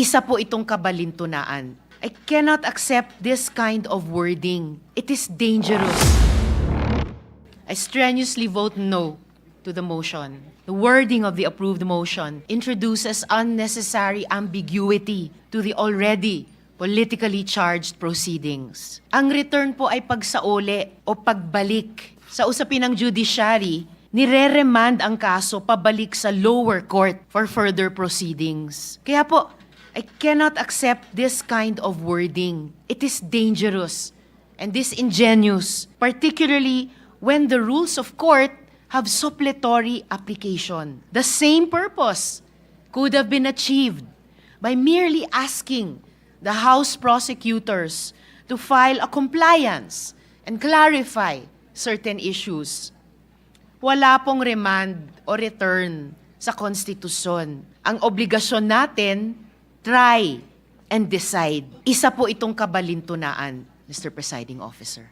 Isa po itong kabalintunaan. I cannot accept this kind of wording. It is dangerous. I strenuously vote no to the motion. The wording of the approved motion introduces unnecessary ambiguity to the already politically charged proceedings. Ang return po ay pagsauli o pagbalik. Sa usapin ng judiciary, nire-remand ang kaso pabalik sa lower court for further proceedings. Kaya po, I cannot accept this kind of wording. It is dangerous and disingenuous, particularly when the rules of court have suppletory application. The same purpose could have been achieved by merely asking the House prosecutors to file a compliance and clarify certain issues. Wala pong remand o return sa konstitusyon. Ang obligasyon natin, try and decide. Isa po itong kabalintunaan, Mr. Presiding Officer.